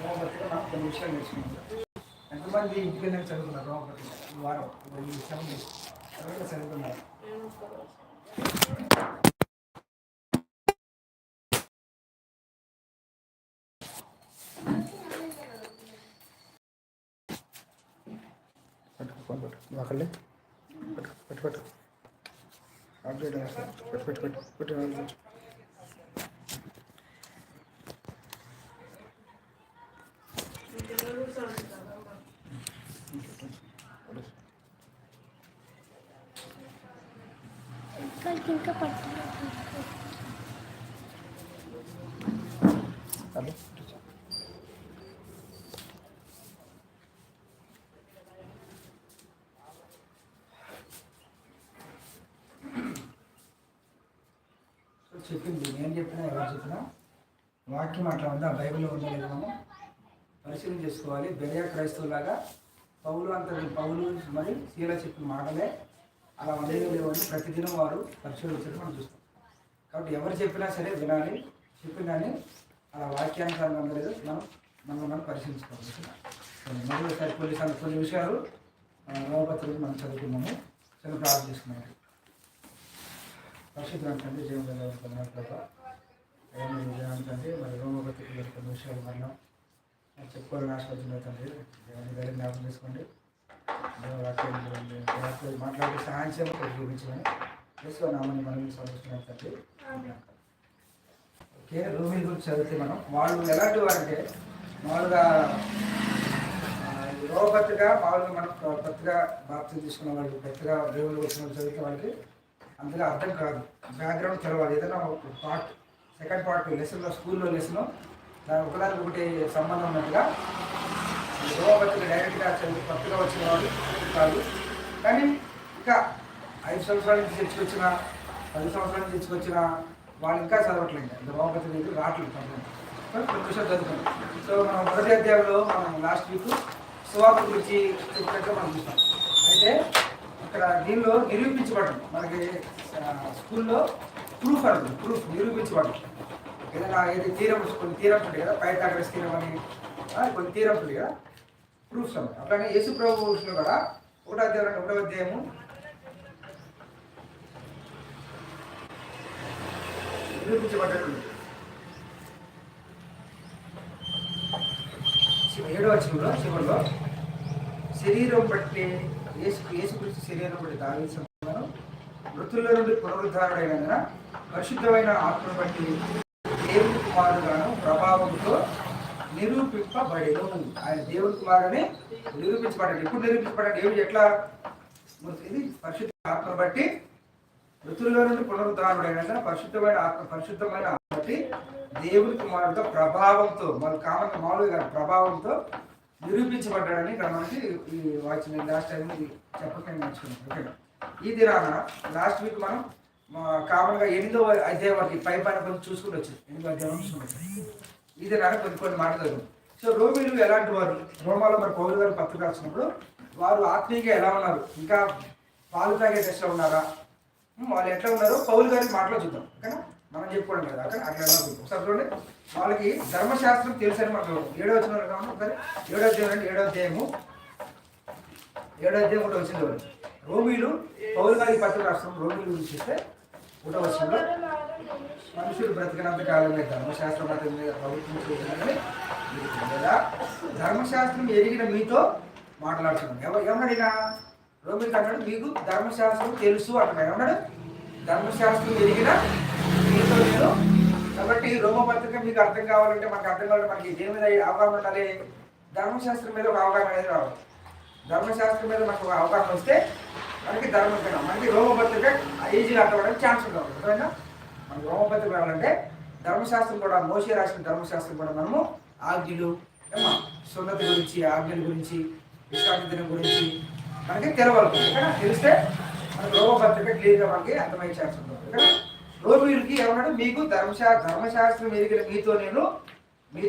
రోమపత్రిక మనం కొన్ని విషయాలు నేర్చుకున్నాం ఎంతమంది ఇంటికెళ్ళి చదువుకున్నారు రోమపత్రిక వారం ఈ సెవెన్ డేస్ ఎవరైనా చదువుకున్నారు ఒకళ్ళే పెట్టు పెట్టు అప్డేట్ పెట్టు పెట్టు పెట్టు పెట్టు. ఇక్కడికి ఇంకా పడుతుంది చెప్పింది నేను చెప్పినా ఎవరు చెప్పినా? వాక్యం అట్లా ఉందా? బైబిల్లో ఉందా లేదా మనం పరిశీలన చేసుకోవాలి. బెరియా క్రైస్తవులాగా పౌలు అంత పౌలు మరి సీల చెప్పిన మాటలే అలా ఉండేవి లేవని ప్రతిదినం వారు పరిశోధించడం మనం చూస్తాం. కాబట్టి ఎవరు చెప్పినా సరే వినాలి చెప్పినాన్ని అలా వాక్యానుసారం అందలేదు మనం మనం మనం పరిశీలించుకోవాలి. మరి కొన్ని కొన్ని విషయాలు నవపత్రిక మనం చదువుకున్నాము. చిన్న ప్రార్థన చేసుకున్నాము పరిశుద్ధం జీవన ప్రభావ అంటే మరి రోమపత్రిక కొన్ని విషయాలు మనం చెప్పుకోవాలని ఆశపడుతున్నారు తండ్రి దేవుని జ్ఞాపకం చేసుకోండి. మాట్లాడే సహాయం చేయమని చూపించమని యేసు నామని మనం సమర్పిస్తున్నాం తండ్రి ఓకే రూమిల్ గురించి చదివితే మనం వాళ్ళు ఎలాంటి వారంటే మామూలుగా ఆ, వాళ్ళు మామూలుగా మనం కొత్తగా బాప్తి తీసుకున్న వాళ్ళు కొత్తగా దేవుళ్ళు వచ్చిన వాళ్ళు చదివితే వాళ్ళకి అంతగా అర్థం కాదు. బ్యాక్గ్రౌండ్ తెలవాలి ఏదైనా ఒక పార్ట్ సెకండ్ పార్ట్ లెసన్లో స్కూల్లో లెసన్ దాని ఒకదానికి ఒకటి సంబంధం ఉన్నట్టుగా. రోగపత్రిక డైరెక్ట్గా చదివి కొత్తగా వచ్చిన వాళ్ళు కాదు. కానీ ఇంకా ఐదు సంవత్సరాల నుంచి తెచ్చుకొచ్చిన పది సంవత్సరాల నుంచి తెచ్చుకొచ్చిన వాళ్ళు ఇంకా చదవట్లేదు. ఇంకా రోగపత్రిక దగ్గర రావట్లేదు కొంతమంది. సో కొన్ని విషయాలు సో మనం మొదటి అధ్యాయంలో మనం లాస్ట్ వీక్ సువార్త గురించి చెప్పినట్టు మనం చూస్తాం. అయితే ఇక్కడ దీనిలో నిరూపించబడటం మనకి స్కూల్లో ప్రూఫ్ అంటుంది ప్రూఫ్ నిరూపించబడటం ఏదైనా ఏది తీరం కొన్ని తీరం ఉంటాయి కదా పైతాగ్రస్ తీరం అని కొన్ని తీరం ఉంటుంది కదా ప్రూఫ్స్ అన్నమాట. అట్లానే యేసు ప్రభు విషయంలో కూడా ఒకటో అధ్యాయం ఒకటో అధ్యాయము. నిరూపించబడ్డట్టు ఏడో వచనంలో చివరిలో శరీరం బట్టి యేసు యేసు గురించి శరీరం బట్టి దాని మృతుల మృతుల్లో నుండి పునరుద్ధారుడైనందున పరిశుద్ధమైన ఆత్మ బట్టి దేవుని ప్రభావంతో నిరూపింపబడేను. ఆయన దేవుని కుమారుడని నిరూపించబడ్డాడు. ఎప్పుడు నిరూపించబడ్డాడు? ఏమి ఎట్లా ఇది పరిశుద్ధ ఆత్మ బట్టి మృతుల్లో నుండి పునరుద్ధారుడైనందున పరిశుద్ధమైన ఆత్మ పరిశుద్ధమైన ఆత్మ బట్టి దేవుని కుమారుడితో ప్రభావంతో మన కామన్ మామూలుగా ప్రభావంతో నిరూపించబడ్డాడని ఇక్కడ మనకి ఈ వాచ్ లాస్ట్ టైం ఇది చెప్పకుండా నేర్చుకున్నాను ఓకే ఈ దినాన లాస్ట్ వీక్ మనం కామన్గా ఎనిమిదో అధ్యాయం వరకు పై పైన కొంచెం చూసుకుని వచ్చారు. ఎనిమిదో అధ్యాయం చూసుకుని ఇది నాకు కొన్ని కొన్ని మాట్లాడదాం సో రోమిలు ఎలాంటి వారు? రోమాలో మరి పౌరు గారు పత్రిక రాసినప్పుడు వారు ఆత్మీయంగా ఎలా ఉన్నారు? ఇంకా పాలు తాగే దశలో ఉన్నారా? వాళ్ళు ఎట్లా ఉన్నారో పౌరు గారి మాటలో చూద్దాం. ఓకేనా? మనం చెప్పుకోవడం కదా అక్కడ అట్లా ఎలా చూద్దాం. ఒకసారి చూడండి. వాళ్ళకి ధర్మశాస్త్రం తెలుసని మనం ఏడో వచ్చిన వాళ్ళు ఒకసారి ఏడో అధ్యాయం అంటే ఏడో అధ్యాయము. ఏడో అధ్యాయం కూడా వచ్చింది రోమిలు పౌలు గారి పత్రిక రాష్ట్రం రోమిలు గురించి చూస్తే ఒకటో మనుషులు బ్రతికినంత కాలమే ధర్మశాస్త్రం మీద ప్రభుత్వం ధర్మశాస్త్రం ఎరిగిన మీతో మాట్లాడుతున్నాం. ఎవరు ఏమన్నాడినా రోమిల్ అన్నాడు మీకు ధర్మశాస్త్రం తెలుసు అంటున్నాడు. ఏమన్నాడు ధర్మశాస్త్రం ఎరిగిన మీతో నేను. కాబట్టి రోమపత్రిక మీకు అర్థం కావాలంటే మనకు అర్థం కావాలంటే మనకి దేని మీద అవగాహన ఉండాలి? ధర్మశాస్త్రం మీద ఒక అవగాహన అనేది రావాలి. ధర్మశాస్త్రం మీద మనకు ఒక అవగాహన వస్తే మనకి ధర్మ మనకి రోమపత్రిక ఈజీగా అర్థమవడానికి ఛాన్స్ ఉంటుంది అర్థమైనా మనకి రోమపత్రిక రావాలంటే ధర్మశాస్త్రం కూడా మోసే రాసిన ధర్మశాస్త్రం కూడా మనము ఆజ్ఞలు ఏమో సున్నతి గురించి ఆజ్ఞల గురించి విశ్రాంతి దినం గురించి మనకి తెలవాలి తెలిస్తే మనకి రోమపత్రిక క్లియర్గా మనకి అర్థమయ్యే ఛాన్స్ ఉంటుంది. ఓకేనా? రోమిలకి ఏమన్నాడు? మీకు ధర్మశా ధర్మశాస్త్రం ఎదిగిన మీతో నేను మీతో